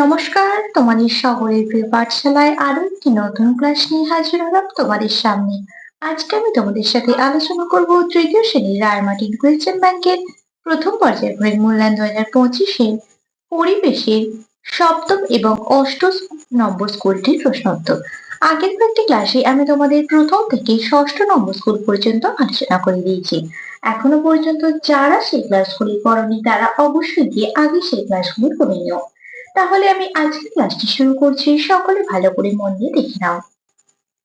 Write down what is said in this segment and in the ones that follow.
নমস্কার, তোমাদের শহরের প্রিয় পাঠশালায় আরও একটি নতুন ক্লাস নিয়ে হাজির হলাম তোমাদের সামনে। আজকে আমি তোমাদের সাথে আলোচনা করব তৃতীয় শ্রেণির রায়মাটিন কোয়েশ্চেন ব্যাংকের প্রথম পর্যায়ের বইয়ের মূল্যায়ন দু হাজার পঁচিশের পরিবেশের সপ্তম এবং অষ্টম নম্বর স্কুলটির প্রশ্নোত্তর আগের কয়েকটি ক্লাসে আমি তোমাদের প্রথম থেকে ষষ্ঠ নম্বর স্কুল পর্যন্ত আলোচনা করে দিয়েছি। এখনও পর্যন্ত যারা সেই ক্লাসগুলি পড়নি, তারা অবশ্যই গিয়ে আগে সেই ক্লাসগুলি করে নিও। তাহলে আমি আজকের ক্লাসটি শুরু করছি। সকলে ভালো করে মন দিয়ে দেখে নাও।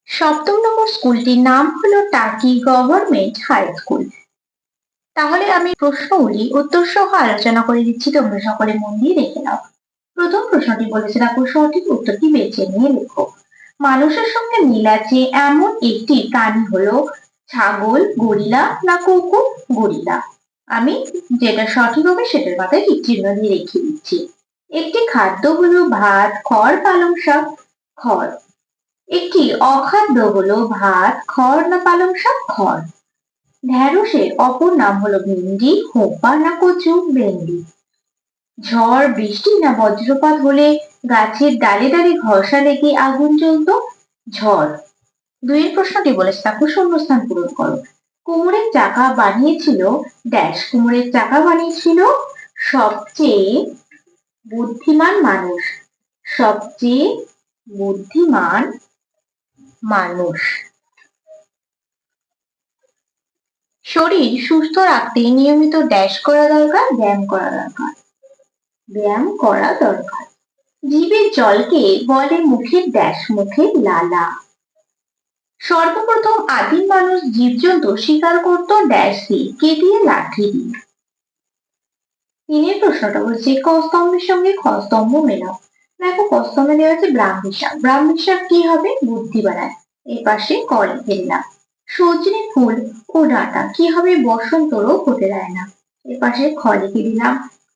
সপ্তম নম্বর স্কুলটির নাম হলো টাকি গভর্নমেন্ট হাই স্কুল। তাহলে আমি প্রশ্নগুলি উত্তর সহ আলোচনা করে দিচ্ছি। তোমরা সকলে মন দিয়ে দেখে নাও। প্রথম প্রশ্নটি বলেছে, দেখো, সঠিক উত্তরটি বেছে নিয়ে লেখো। মানুষের সঙ্গে মিল আছে এমন একটি প্রাণী হলো ছাগল, গরিলা না কুকুর, গরিলা? আমি যেটা সঠিক হবে সেটার মাথায় চিহ্ন দিয়ে রেখে দিচ্ছি। একটি খাদ্য হলো ভাত, খড়, পালং শাক, খড়। একটি অখাদ্য হলো ভাত, খড় না পালং শাক, খড়। ঢেঁড়সের অপর নাম হলো ভেন্ডি, হোপা না কচু, ভেন্ডি। ঝড়, বৃষ্টি না বজ্রপাত হলে গাছের ডালে ডালে ঘষা লেগে আগুন জ্বলতো, ঝড়। দুইয়ের প্রশ্নটি বলেছে তাকে শূন্যস্থান পূরণ করো। কুমোরের চাকা বানিয়েছিল, ড্যাশ কুমোরের চাকা বানিয়েছিল সবচেয়ে বুদ্ধিমান মানুষ। সবচেয়ে বুদ্ধিমান মানুষ। শরীর সুস্থ রাখতে নিয়মিত ড্যাশ করা দরকার, ব্যায়াম করা দরকার। ব্যায়াম করা দরকার। জীবের জলকে বলে মুখের ড্যাশ মুখের লালা। সর্বপ্রথম আদিম মানুষ জীবজন্তু শিকার করত ড্যাশ দিয়ে কে দিয়ে লাঠি দিয়ে। তিনের প্রশ্নটা বলছে ক স্তম্ভের সঙ্গে খ স্তম্ভ মেলাও। দেখো ক স্তম্ভে দেওয়া আছে ব্রাহ্মী শাক ব্রাহ্মী শাক কি হবে? বুদ্ধি বাড়ায় এর পাশে ক লিখে সজনে ফুল ও ডাঁটা, কি হবে? বসন্ত রোগ হতে দেয় না। এর পাশে খ লিখে দিলাম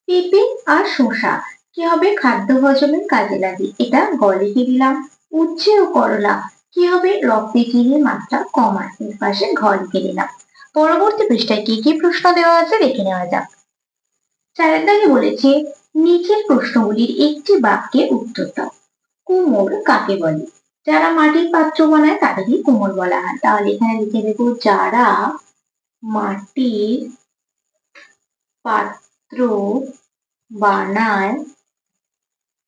পেঁপে আর শসা, কি হবে? খাদ্য হজমের কাজে লাগে। এটা গ লিখে দিলাম উচ্ছে ও করলা, কি হবে? রক্তে চিনির মাত্রা কমায়। এর পাশে ঘ লিখে দিলাম পরবর্তী পৃষ্ঠায় কি কি প্রশ্ন দেওয়া আছে দেখে নেওয়া যাক। চারের বলেছে, নিচের প্রশ্নগুলির একটি বাক্যে উত্তর দাও কুমোর কাকে বলে? যারা মাটির পাত্র বানায় তাদেরই কুমোর বলা হয়। তাহলে এখানে লিখে দেবো যারা মাটির পাত্র বানায়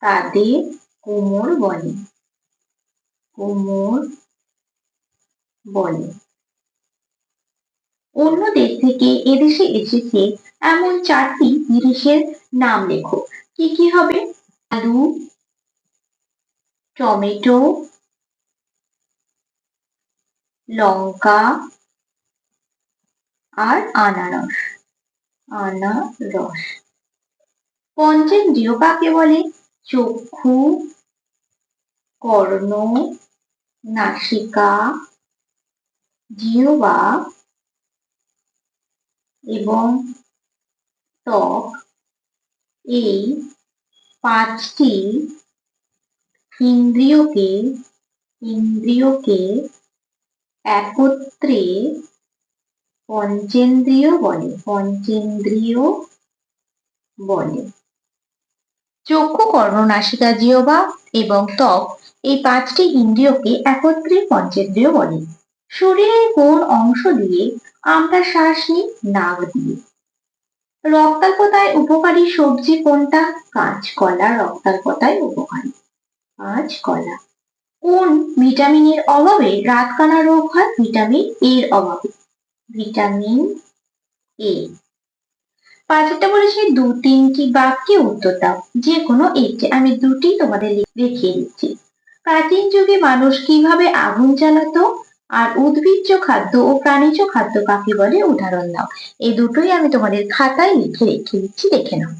তাদের কুমোর বলে। কুমোর বলে। অন্য দেশ থেকে এদেশে এসেছে এমন চারটি জিনিসের নাম লেখো। কি কি হবে? আলু, টমেটো, লঙ্কা আর আনারস। আনারস। পঞ্চেন্দ্রিয় কাকে বলে? চক্ষু, কর্ণ, নাসিকা, জিহ্বা। এবং ত্বক এই পাঁচটি ইন্দ্রিয়কে ইন্দ্রিয়কে একত্রে পঞ্চেন্দ্রিয় বলে পঞ্চেন্দ্রিয় বলে। চক্ষু কর্ণ নাসিকা এবং ত্বক এই পাঁচটি ইন্দ্রিয়কে একত্রে পঞ্চেন্দ্রিয় বলে। শরীরের কোন অংশ দিয়ে আমরা শ্বাস নিই? নাক দিয়ে। রক্তাল্পতায় উপকারী সবজি কোনটা? কাঁচকলা রক্তাল্পতায় উপকারী। কাঁচকলা। কোন ভিটামিনের অভাবে রাতকানা রোগ হয়? ভিটামিন এর অভাবে। ভিটামিন এ পাঁচটা বলেছি দু তিনটি বাক্যে উত্তর দাও। যে কোনো একটি। আমি দুটি তোমাদের দেখিয়ে দিচ্ছি। প্রাচীন যুগে মানুষ কীভাবে আগুন জ্বালাতো? আর উদ্ভিজ্জ খাদ্য ও প্রাণীজ খাদ্য কাকে বলে? উদাহরণ দাও। এই দুটোই আমি তোমাদের খাতায় লিখে রেখে দিচ্ছি, দেখে নাও।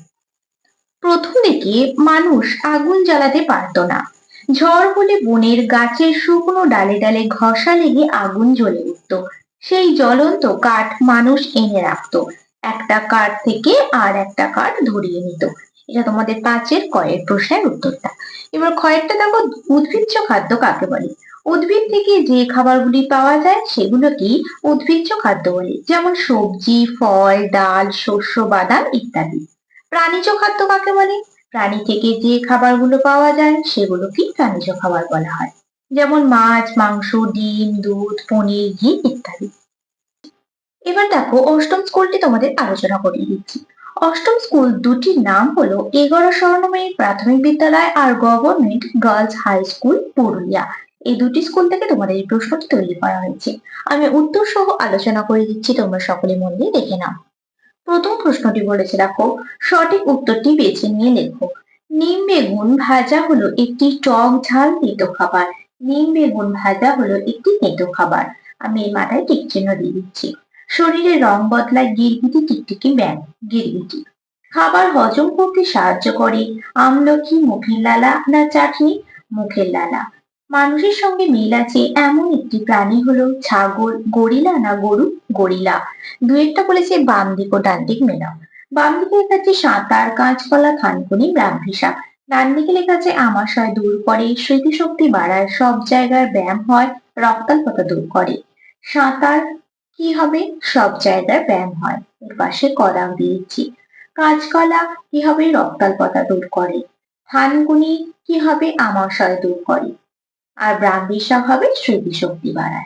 প্রথম দিকে, মানুষ আগুন জ্বালাতে পারতো না। ঝড় হলে বনের গাছের শুকনো ডালে ডালে ঘষা লেগে আগুন জ্বলে উঠত। সেই জ্বলন্ত কাঠ মানুষ এনে রাখতো। একটা কাঠ থেকে আর একটা কাঠ ধরিয়ে নিত। এটা তোমাদের পাঁচের কয়ের প্রশ্নের উত্তরটা। এবার কয়েকটা দেখো, উদ্ভিজ্জ খাদ্য কাকে বলে? উদ্ভিদ থেকে যে খাবারগুলি পাওয়া যায় সেগুলোকেই উদ্ভিজ্জ খাদ্য বলে? যেমন সবজি, ফল, ডাল, শস্য, বাদাম ইত্যাদি। প্রাণীজ খাদ্য কাকে বলে? প্রাণী থেকে যে খাবারগুলো পাওয়া যায় সেগুলোকেই প্রাণীজ খাবার বলা হয়। যেমন মাছ, মাংস, ডিম, দুধ, পনির, ঘি ইত্যাদি। এবার দেখো অষ্টম স্কুলটি তোমাদের আলোচনা করিয়ে দিচ্ছি। অষ্টম স্কুল দুটির নাম হলো এগারো স্বর্ণময়ী প্রাথমিক বিদ্যালয় আর government girls high school Purulia. এই দুটি স্কুল থেকে তোমাদের এই প্রশ্নটি তৈরি করা হয়েছে। আমি উত্তর সহ আলোচনা করে দিচ্ছি, তোমরা সকলে মন দিয়ে দেখে নাও। প্রথম প্রশ্নটি বলেছে, দেখো, সঠিক উত্তরটি বেছে নিয়ে লেখো। নিম বেগুন ভাজা হলো একটি টক ঝাল তেতো খাবার। নিম বেগুন ভাজা হলো একটি তেতো খাবার। আমি এই মাথায় টিক চিহ্ন দিয়ে দিচ্ছি। শরীরে রং বদলায় গিরগিটি, টিকটিকি ব্যাং গিরগিটি। খাবার হজম করতে সাহায্য করে আমলকি মুখের লালা না চাটনি, মুখের লালা। মানুষের সঙ্গে মিল আছে এমন একটি প্রাণী হলো ছাগল, গরিলা না গরু, গরিলা। দু একটা বলেছে বাম দিক ও ডান দিক মেলাও। বাম দিকে লেখা আছে সাঁতার কাঁচকলা থানকুনি ব্রাহ্মীসা ডান দিকে লেখা আছে আমাশয় দূর করে, স্মৃতিশক্তি বাড়ায়, সব জায়গার ব্যায়াম হয়, রক্তাল্পতা দূর করে। সাঁতার কি হবে? সব জায়গায় ব্যায়াম হয়। এর পাশে কদাম দিয়েছি। কাঁচকলা কি হবে? রক্তাল্পতা দূর করে। থানকুনি কি হবে? আমাশয় দূর করে। আর ব্রাহ্মীর ব্রাহ্মীসা হবে স্মৃতিশক্তি বাড়ায়।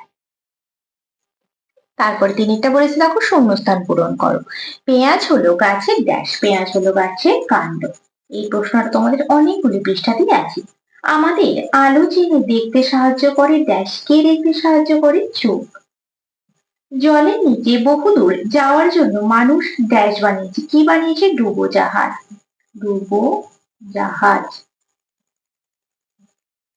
তারপর তিনিটা বলেছে দেখো, শূন্যস্থান পূরণ করো। পেঁয়াজ হলো গাছের ড্যাশ পেঁয়াজ হলো গাছের কাণ্ড। এই প্রশ্নটা তোমাদের অনেকগুলি পৃষ্ঠাতেই আছে। আমাদের আলো চিনে দেখতে সাহায্য করে ড্যাশ কে দেখতে সাহায্য করে চোখ। জলের নিচে বহুদূর যাওয়ার জন্য মানুষ ড্যাশ বানিয়েছে। কি বানিয়েছে? ডুবো জাহাজ। ডুবো জাহাজ।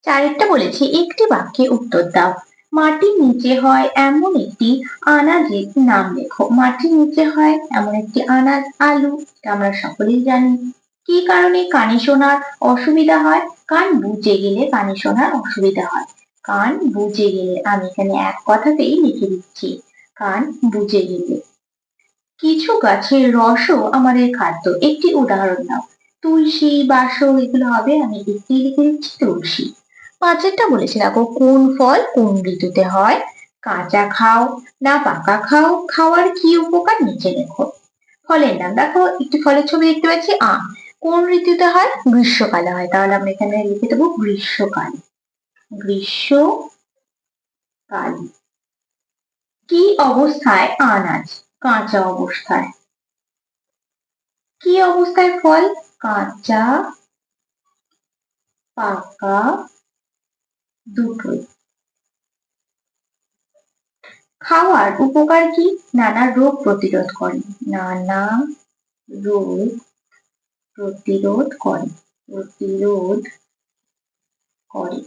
চারেরটা বলেছে, একটি বাক্যে উত্তর দাও। মাটির নিচে হয় এমন একটি আনাজের নাম লেখো। মাটির নিচে হয় এমন একটি আনাজ, আলু আমরা সকলেই জানি। কি কারণে কানে শোনার অসুবিধা হয়? কান বুঝে গেলে কানে শোনার অসুবিধা হয়। কান বুঝে গেলে, আমি এখানে এক কথাতেই লিখে দিচ্ছি। কান বুঝে গেলে। কিছু গাছের রসও আমাদের খাদ্য। একটি উদাহরণ দাও। তুলসী, বাসক, এগুলো হবে, আমি একটি লিখে দিচ্ছি তুলসী। পাঁচেরটা বলেছি, দেখো, কোন ফল কোন ঋতুতে হয়? কাঁচা খাও না পাকা খাও? খাওয়ার কি উপকার? নিচে লেখো ফলের নাম দেখো, একটি ফলের ছবি দেখতে পাচ্ছি। আম কোন ঋতুতে হয়? গ্রীষ্মকালে হয়। তাহলে আমরা এখানে লিখে দেবো গ্রীষ্মকাল। গ্রীষ্মকাল। কি অবস্থায়? আনাজ, কাঁচা অবস্থায়। কি অবস্থায় ফল? কাঁচা, পাকা দুটোই। খাওয়ার উপকার কি? নানা রোগ প্রতিরোধ করে। নানা রোগ প্রতিরোধ করে। প্রতিরোধ করে।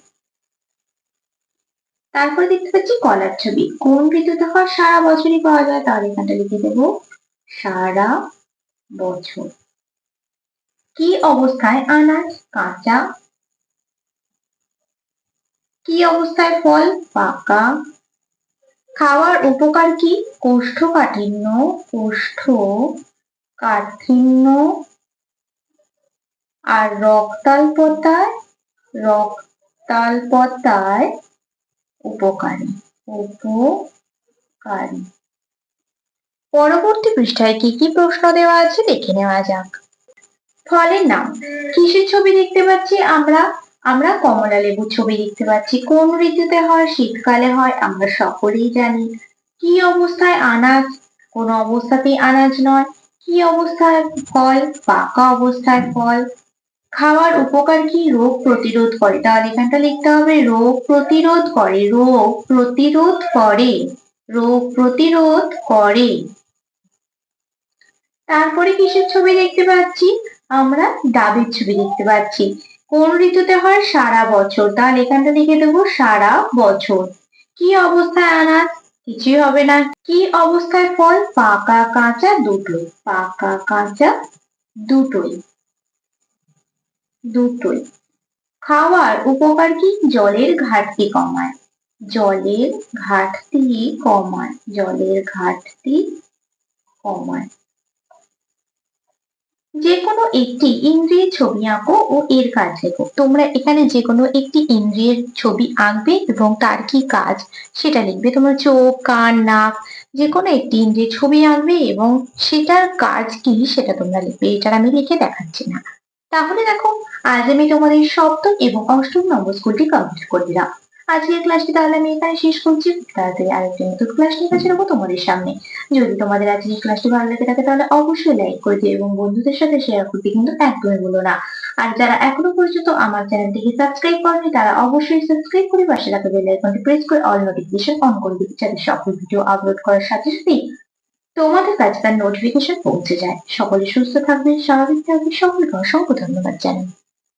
তারপরে দেখতে পাচ্ছি কলার ছবি। কোন ঋতুতে হয়? সারা বছরই পাওয়া যায়। তাহলে এখানটা লিখে দেবো। সারা বছর। কি অবস্থায়? আনাজ, কাঁচা কি অবস্থায় ফল? পাকা। খাওয়ার উপকার কি? কোষ্ঠকাঠিন্য, কোষ্ঠ কাঠিন্য। আর রক্তাল্পতায়? রক্তাল্পতায় উপকারী। উপকারী। পরবর্তী পৃষ্ঠায় কি কি প্রশ্ন দেওয়া আছে দেখে নেওয়া যাক। ফলের নাম। কিসের ছবি দেখতে পাচ্ছি আমরা? আমরা কমলা লেবুর ছবি দেখতে পাচ্ছি। কোন ঋতুতে হয়, শীতকালে হয়, আমরা সকলেই জানি। কি অবস্থায় আনাজ? কোন অবস্থাতেই আনাজ নয়। কি অবস্থায় ফল? পাকা অবস্থায় ফল। খাওয়ার উপকার কি? রোগ প্রতিরোধ করে। তাহলে এখানটা লিখতে হবে, রোগ প্রতিরোধ করে, রোগ প্রতিরোধ করে, রোগ প্রতিরোধ করে। তারপরে কিসের ছবি দেখতে পাচ্ছি? আমরা ডাবের ছবি দেখতে পাচ্ছি। কোন ঋতুতে হয়? সারা বছর। তাহলে এখানটা লিখে দেবো, সারা বছর। কি অবস্থায় আনাজ কিছুই হবে না। কি অবস্থায় ফল? পাকা কাঁচা দুটোই। পাকা কাঁচা দুটোই। দুটোই। খাওয়ার উপকার কি? জলের ঘাটতি কমায়। জলের ঘাটতি কমায়। জলের ঘাটতি কমায়। যে কোনো একটি ইন্দ্রিয়ের ছবি আঁকো ও এর কাজ লেখো। তোমরা এখানে যে কোনো একটি ইন্দ্রিয়ের ছবি আঁকবে এবং তার কি কাজ সেটা লিখবে। তোমরা চোখ, কান, নাক যে কোনো একটি ইন্দ্রিয়ের ছবি আঁকবে এবং সেটার কাজ কি সেটা তোমরা লিখবে। এটার আমি লিখে দেখাচ্ছি না। তাহলে দেখো, আজ আমি তোমাদের সপ্তম এবং অষ্টম নম্বর স্কুলটি কমপ্লিট করে দিলাম। আজকের ক্লাসটি তাহলে আমি এখানে শেষ করছি। তাড়াতাড়ি আরেকটি নতুন ক্লাস নিয়ে হাজির হব তোমাদের সামনে। যদি তোমাদের আজকের ক্লাসটি ভালো লেগে থাকে তাহলে অবশ্যই লাইক করে দিও এবং বন্ধুদের সাথে শেয়ার করতে কিন্তু একদমই ভুলো না। আর যারা এখনও পর্যন্ত আমার চ্যানেলটিকে সাবস্ক্রাইব করেনি, তারা অবশ্যই সাবস্ক্রাইব করে পাশে রাখা বেল আইকনটি প্রেস করে অল নোটিফিকেশন অন করে দিতে যাতে সকল ভিডিও আপলোড করার সাথে সাথেই তোমাদের কাছে তার নোটিফিকেশন পৌঁছে যায়। সকলে সুস্থ থাকবে স্বাভাবিক থাকবে সকলকে অসংখ্য ধন্যবাদ জানাই।